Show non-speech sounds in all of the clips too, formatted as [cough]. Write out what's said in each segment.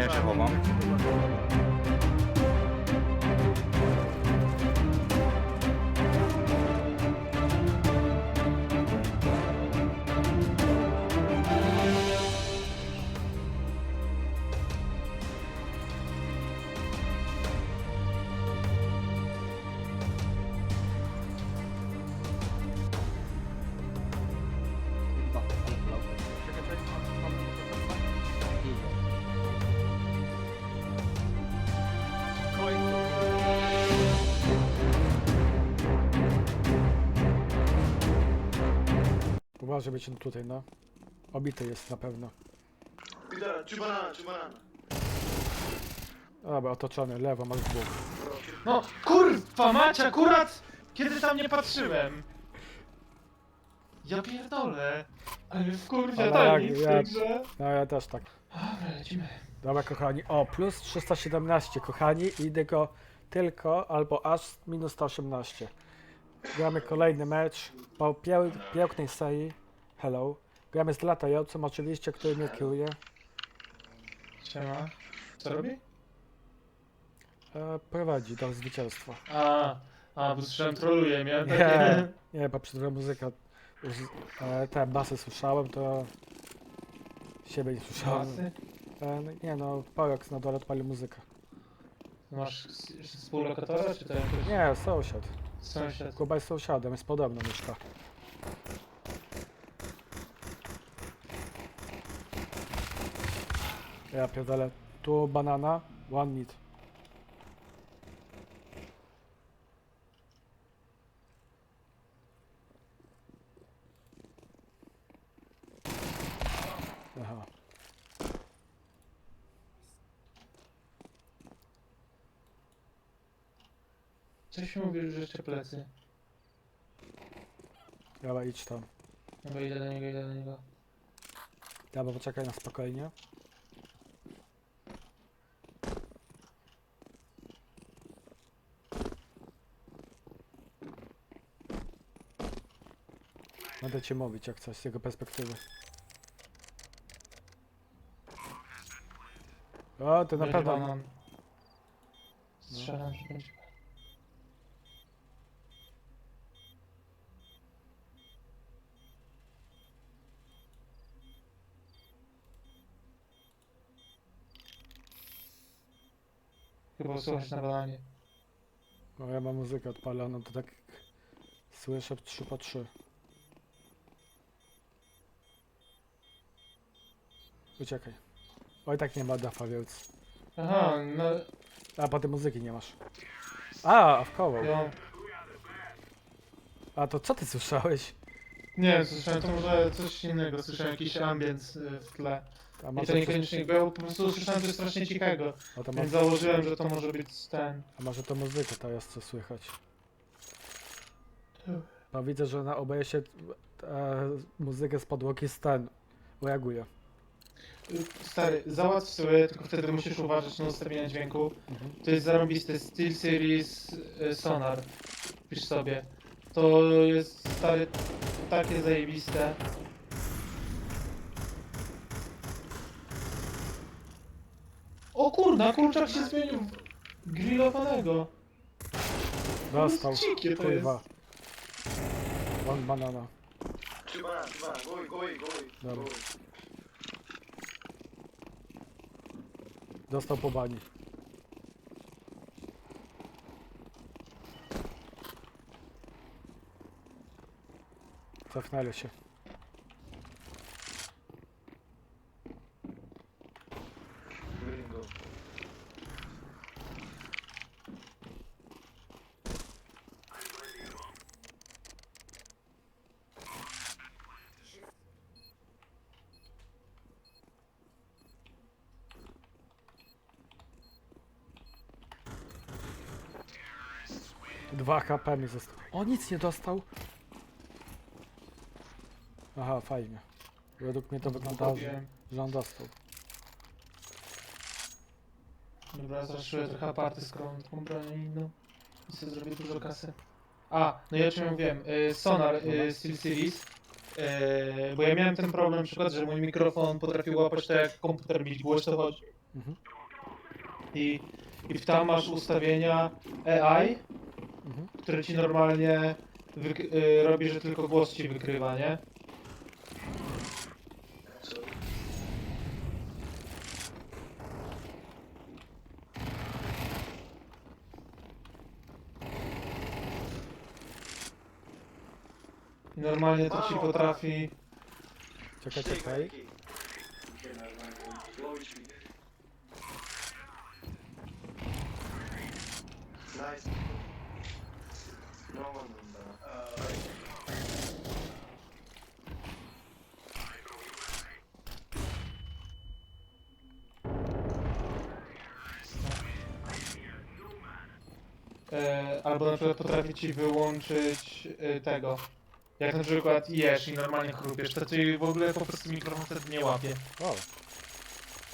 ja się Uważaj, być tutaj, no. Obity jest na pewno. Pidara, two banana, two banana. Dobra, otoczony, lewo, masz dwóch. No kurwa mać akurat kiedy tam nie patrzyłem. Ja pierdolę. Ale wkurwia Ale tak jak- w grze. No ja też tak. Dobra, lecimy. Dobra, kochani. O, plus 317, kochani. I Idę go tylko albo aż minus 118. Gramy kolejny mecz po pię pięknej serii. Hello. Gramy z latającym, oczywiście, który mnie kieruje. Siema. Co robi? E, prowadzi do zwycięstwa. A, a, bo słyszałem troluje, miałem Nie, nie, bo przed chwilą muzyka. Już, e, te basy słyszałem, to siebie nie słyszałem. E, no, nie no, Porox na dole odpalił muzykę. Masz s- współlokatora, czy to jakoś Nie, sąsiad. sąsiad? Kuba jest sąsiadem, jest podobno mieszka. Ja pierdolę. Tu banana, one meat. Aha. Coś mi mówił, że jeszcze plecy. Dobra, idź tam. Dobra, idę do niego, idę do niego. Dobra, poczekaj na spokojnie. Będę ci mówić jak coś z jego perspektywy. O, to na pewno. banan. Strzelam, że będzie. Chyba słychać na bananie. No, ja mam muzykę odpaloną, to tak słyszę w 3 po 3. Uciekaj. Oj, tak nie ma dafa, więc. Aha, no... A, potem muzyki nie masz. A, w koło. Ja... A to co ty słyszałeś? Nie, słyszałem to może coś innego, słyszałem jakiś ambient y, w tle. A I może, to niekoniecznie było, po prostu słyszałem coś strasznie cichego. a to, Więc może, założyłem, że to może być ten. a może to muzyka to jest co słychać? Bo widzę, że na OBS-ie e, muzykę z podłogi stan reaguje. Stary, załatw sobie, tylko wtedy musisz uważać na ustawienie dźwięku. Mhm. To jest zarąbiste Steel Series y, Sonar. Pisz sobie. To jest stary takie zajebiste. O kurna, kurczak się zmienił w grillowanego. Dostał. Dzikie to Kurwa. One banana. Two banana, two banana. Go away, go away, go away. Go Dobra. away. Dostał po bani. Cofnęli się. Green go. Dwa HP mi zostało. O, nic nie dostał. Aha, fajnie. Według mnie to wyglądało, że, że on dostał. Dobra, zaszyję trochę aparty, mam taką broń inną. I sobie zrobię dużo kasy. A, no ja o czym mówiłem. Y, Sonar y, Steel Series. Y, bo ja miałem ten problem na przykład, że mój mikrofon potrafił łapać tak jak komputer mi głośno chodzi. Mhm. I, I w tam masz ustawienia AI, Mhm. które ci normalnie wyk- y, robi, że tylko głos ci wykrywa, nie? Normalnie to ci potrafi... Czekaj, czekaj. E, albo na przykład potrafi ci wyłączyć e, tego. Jak na przykład jesz i normalnie chrupiesz, to ci w ogóle po prostu mikrofon wtedy nie łapie. O,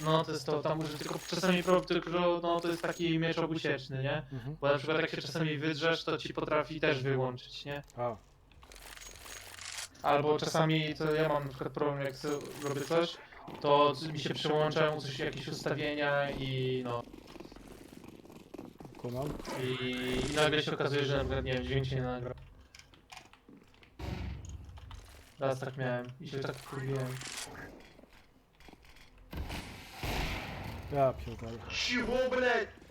No to jest to, tam że tylko czasami problem, tylko że no to jest taki miecz obusieczny, nie? mhm. Bo na przykład jak się czasami wydrzesz, to ci potrafi też wyłączyć, nie? A, Albo czasami, to ja mam na przykład problem, jak sobie robię coś, to mi się przełączają coś, jakieś ustawienia i no, kumam. I nagle się okazuje, że na nie wiem, dźwięk się nie nagra. Raz tak miałem i się tak kurwiłem. Ja pierdolę. Siwo, bled!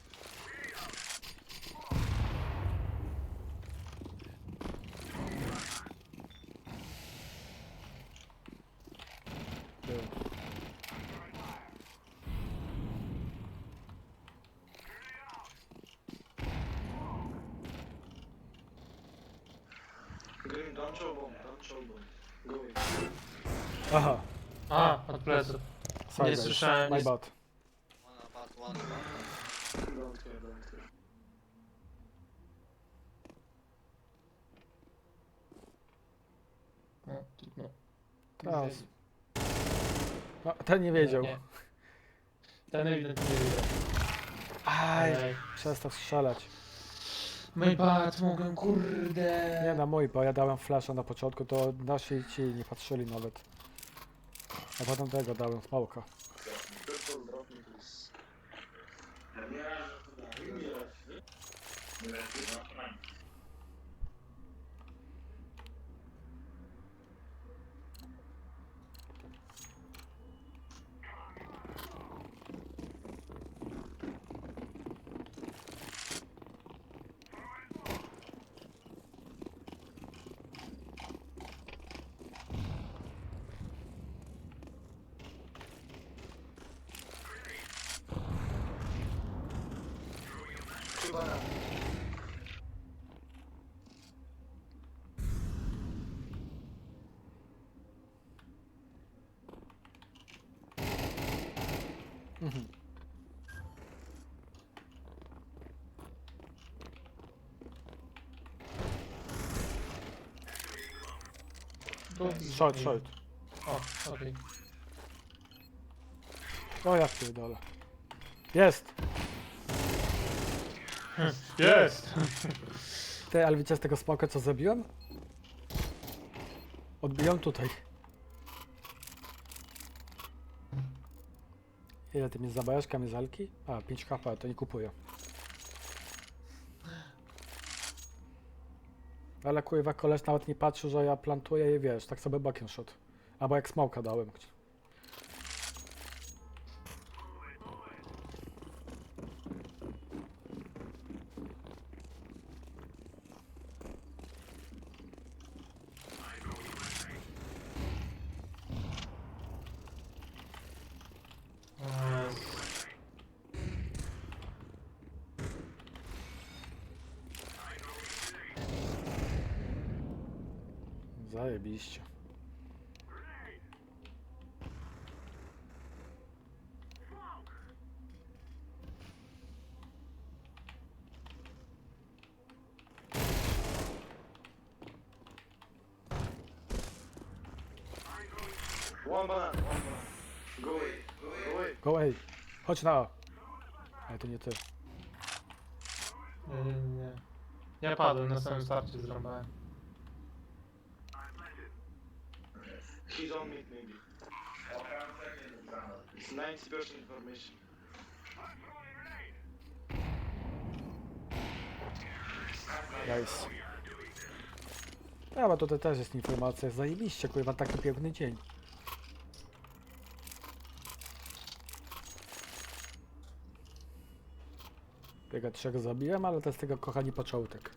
Nie słyszałem, My bad. No, no. Teraz. No, ten nie wiedział. Nie. Ten ewidentnie nie wiedział. Aj, Ej. przestał strzelać. My bad, mogłem, kurde. Nie na mój, bo ja dałem flasha na początku, to nasi ci nie patrzyli nawet. A potem tego dałem smoka. Purple, banana. Mhm. Short, short. O, okej. O ja pierdolę. Jest! [laughs] Jest! Ty, ale wiecie z tego smoka co zrobiłem? Odbiłem tutaj. Ile ty mi zabajesz kamizelki? A, 5 HP, to nie kupuję. Ale kurwa koleś nawet nie patrzył, że ja plantuję i wiesz, tak sobie bokiem szedł. Albo jak smoka dałem. One. Go away, go away. Go Chodź na. Ale to nie ty. Nie, nie, nie. Ja padłem na samym starcie, zrąbałem. He's on me, maybe. It's 90% information. Nice. A, bo tutaj też jest informacja. Zajebiście, kurwa, taki piękny dzień. Biega trzech zabiłem, ale to jest tego kochani początek.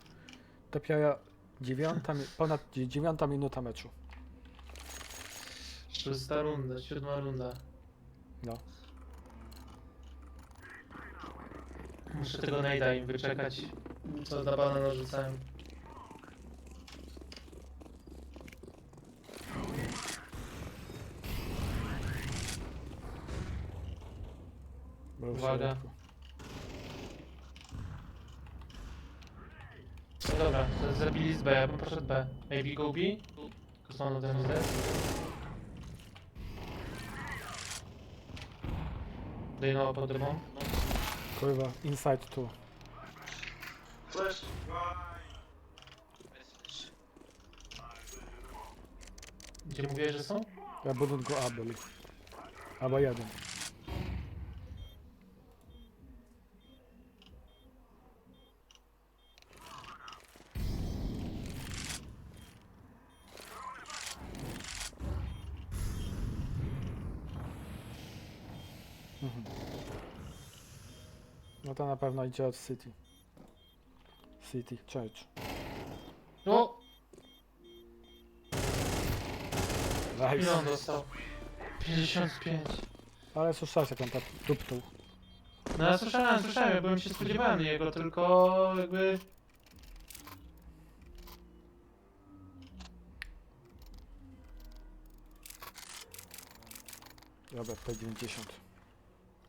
Dopiero dziewiąta, ponad dzie- dziewiąta minuta meczu. Szósta runda, siódma runda. No. Muszę tego najda im wyczekać. Co na bana narzucałem. Uwaga. środku. No dobra, zabili z B, ja bym poszedł B. Maybe go B? Kosmono ten Z. Dejno pod dymą. Kurwa, inside tu. Flash. Gdzie mówiłeś, że są? Ja budynku A byli. Albo jeden. Mhm. No od City. City, Church. No! Ile Nice. on dostał? 55. Ale słyszałeś jak on tak dupnął. No ja słyszałem, słyszałem, ja byłem się spodziewany jego, tylko jakby... Dobra, P90.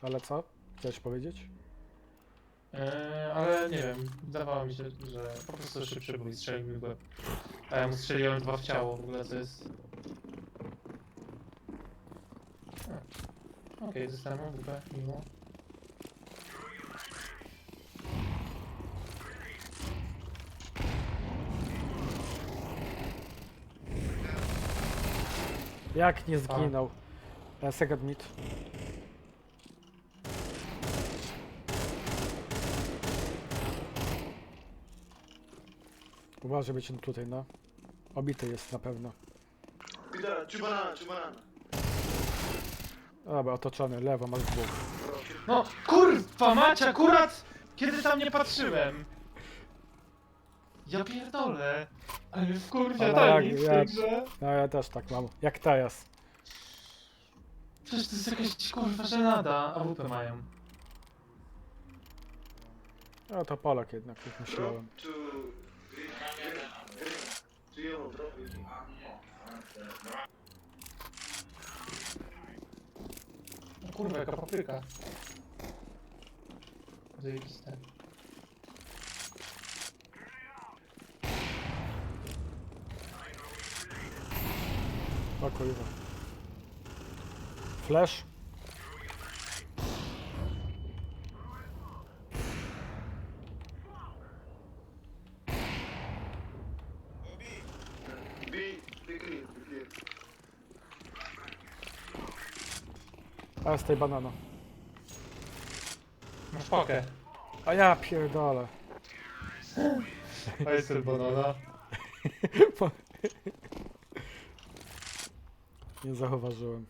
Ale co? Chciałeś powiedzieć? Eee, ale nie wiem, wydawało mi się, że po prostu szybszy był i strzelił mi w łeb. A ja mu strzeliłem dwa w ciało, w ogóle to jest... A. Okej, dostałem WP, miło. Jak nie zginął? E, second. Uważaj być tutaj, no. Obity jest na pewno. Peter, two banana. Dobra, otoczony, lewo, masz dwóch. No kurwa mać, akurat kiedy tam nie patrzyłem! Ja pierdolę! Ale wkurwia Ale tak jak- w ja- tej grze. No ja też tak mam. Jak teraz. Przecież to jest jakaś kurwa żenada, a WP mają. No to Polak jednak, jak myślałem. Drop to green. Green. Green. To yellow, drop it. No kurwa, jaka papryka. Zajebiste. O kurwa. Flash. B, be clear, be clear. A z tej banana. Masz pakę. A ja pierdolę. A jest ten banana. [laughs] Nie zauważyłem.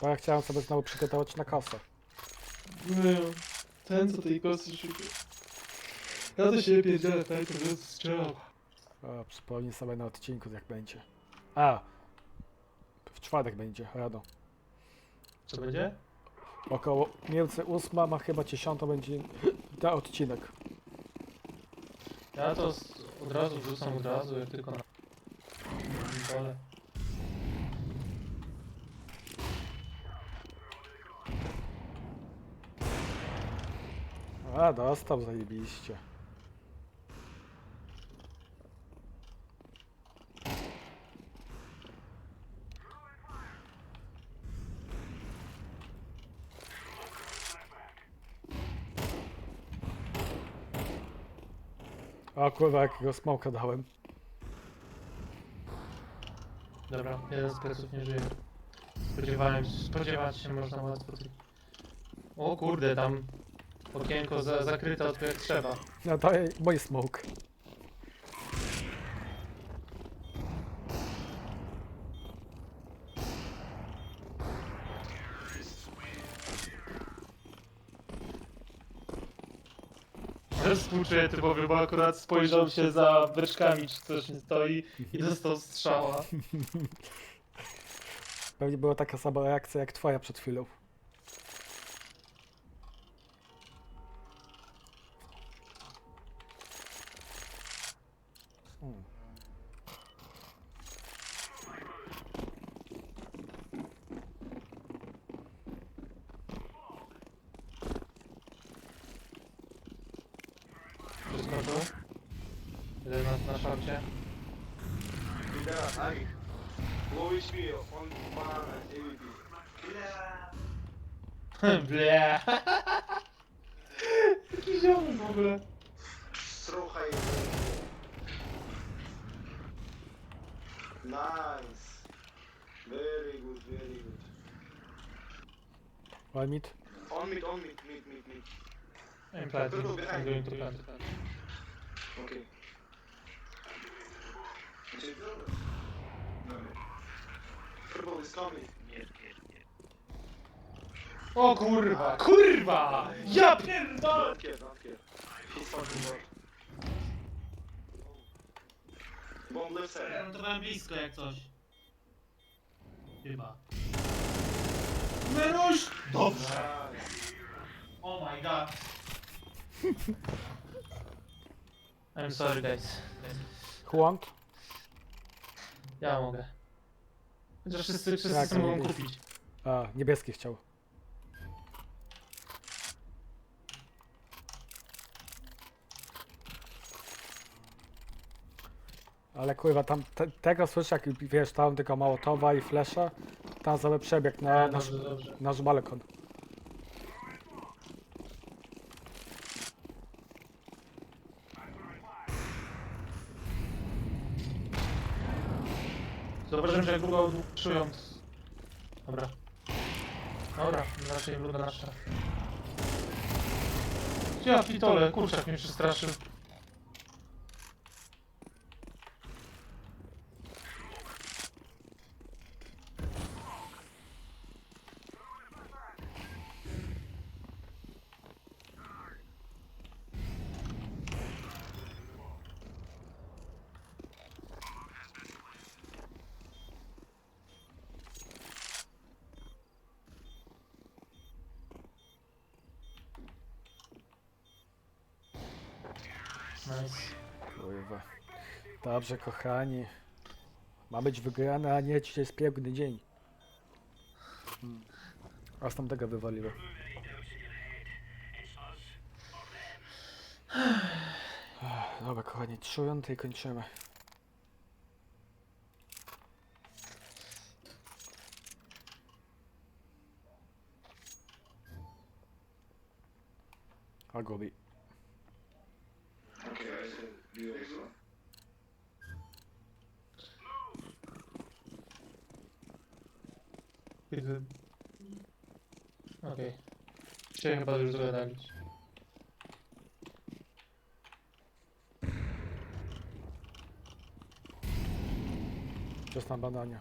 Bo ja chciałem sobie znowu przygotować na kasę. No, ten co tej kosy szuka. Ja to się pierdzielę, tak, to jest strzelał. O, przypomnij sobie na odcinku jak będzie. A! W czwartek będzie, rano. Co będzie? Około więcej ósma, ma chyba dziesiąta będzie ten odcinek. Ja to z, od razu wrzucam od razu, jak tylko na... Dole. A, dostał zajebiście. O kurwa, jakiego smoka dałem. Dobra, jeden z pleców nie żyje. Spodziewałem się, spodziewać się można łatwo. O kurde, tam Okienko za, zakryte od jak trzeba. No to mój smoke. Też współczuję typowy, bo akurat spojrzał się za beczkami, czy coś nie stoi i dostał strzała. [laughs] Pewnie była taka sama reakcja jak twoja przed chwilą. Nice. Very good, very good. One mid. On mid, on mid, mid, mid, mid. I'm planting. I'm going to plant. Okay. Purple is coming. O kurwa, kurwa! Ja pierdolę! Not care, not care. He's fucking bot. Bomb left side. Lądowałem blisko jak coś. Chyba. Meruś! Dobrze. Oh my god. [laughs] I'm sorry guys. Want? Ja mogę. Chociaż wszyscy, wszyscy Tak, sobie mogą kupić. A, niebieski chciał. Ale kurwa, tam te, tego słyszę, jak wiesz, tam tylko Małotowa i Flesza, tam sobie przebieg na Nie, nasz, dobrze, dobrze. nasz balkon. Zauważyłem, że długo czują. Dobra. Dobra, raczej luda nasza. Ja pitole, kurczak mnie przestraszył. Nice. Kurwa. Dobrze, kochani. Ma być wygrane, a nie dzisiaj jest piękny dzień. Hmm. A z tamtego wywaliło. Dobra, kochani, trzujący i kończymy. I'll go Widzę. Okej. Chciałem chyba już zagadalić. Just na bananie.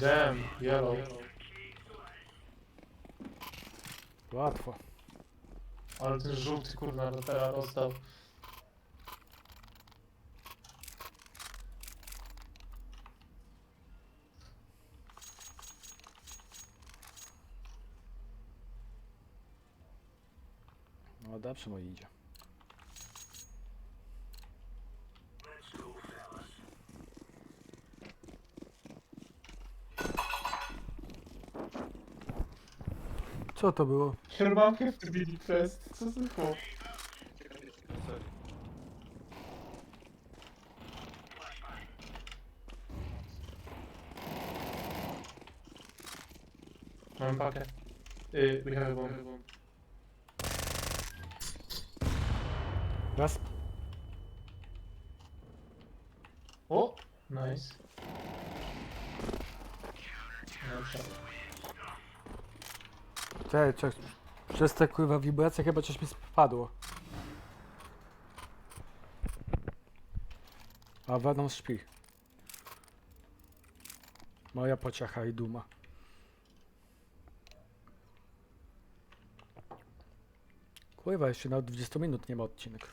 Damn, yellow. Łatwo. Ale ten żółty kurwa teraz dostał. No dobrze mu idzie. Co to było? Chyba w Billy Quest, co za chłop? Mam pakę. Y, we have a bomb. Raz. O! Nice. Czekaj, czekaj. Przez te kurwa wibracje chyba coś mi spadło. A Venom śpi. Moja pociecha i duma. Kurwa, jeszcze nawet 20 minut nie ma odcinek.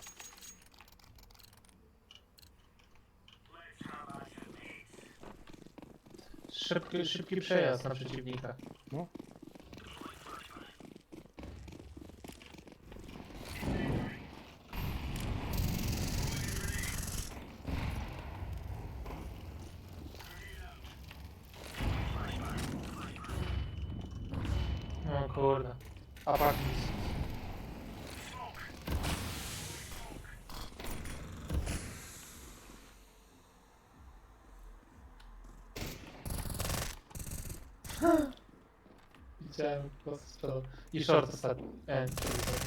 Szybki, szybki przejazd na przeciwnika. No. O kurde. Apartment. Widziałem po prostu. I short ostatni. E,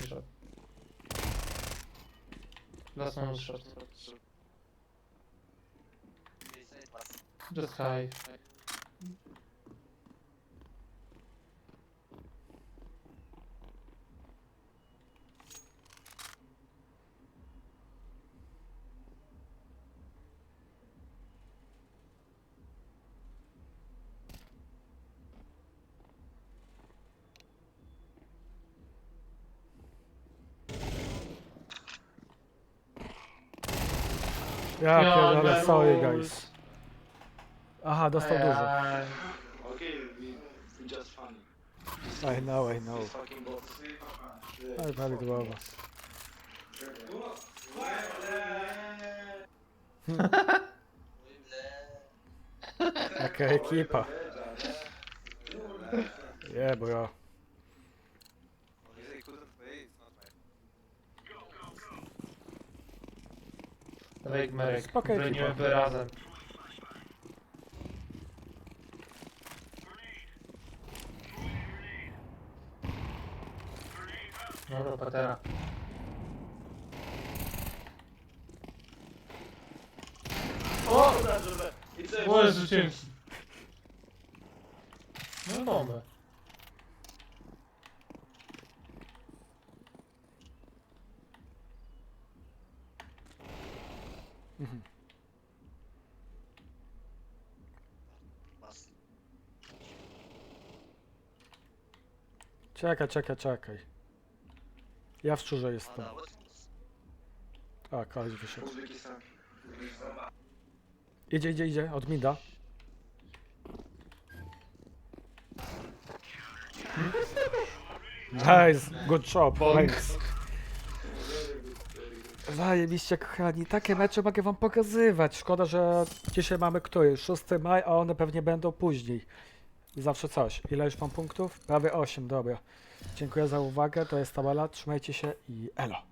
nie short. Last one short. Just high. Ja Ja, pierdolę, sorry guys. Aha, dostał dużo. Ajaj. Okay, we, we just funny. I know, I know. These fucking bots. Ale prawidłowo. Jaka ekipa. [laughs] Yeah, bro. Dawaj Gmerek, Spoko, ekipa. bronimy wyrazem. Dobra, patera. Oh, that's a bad. It's a O, Jezu, ciężki. No bombę. Czekaj, czekaj, czekaj. Ja w szczurze jestem. A, koleś wyszedł. Idzie, idzie, idzie, od mida. Nice, good job, thanks. Zajebiście kochani, takie mecze mogę wam pokazywać. Szkoda, że dzisiaj mamy który? 6 maj, a one pewnie będą później. Zawsze coś. Ile już mam punktów? Prawie 8, dobra. Dziękuję za uwagę, to jest Tabela, trzymajcie się i elo.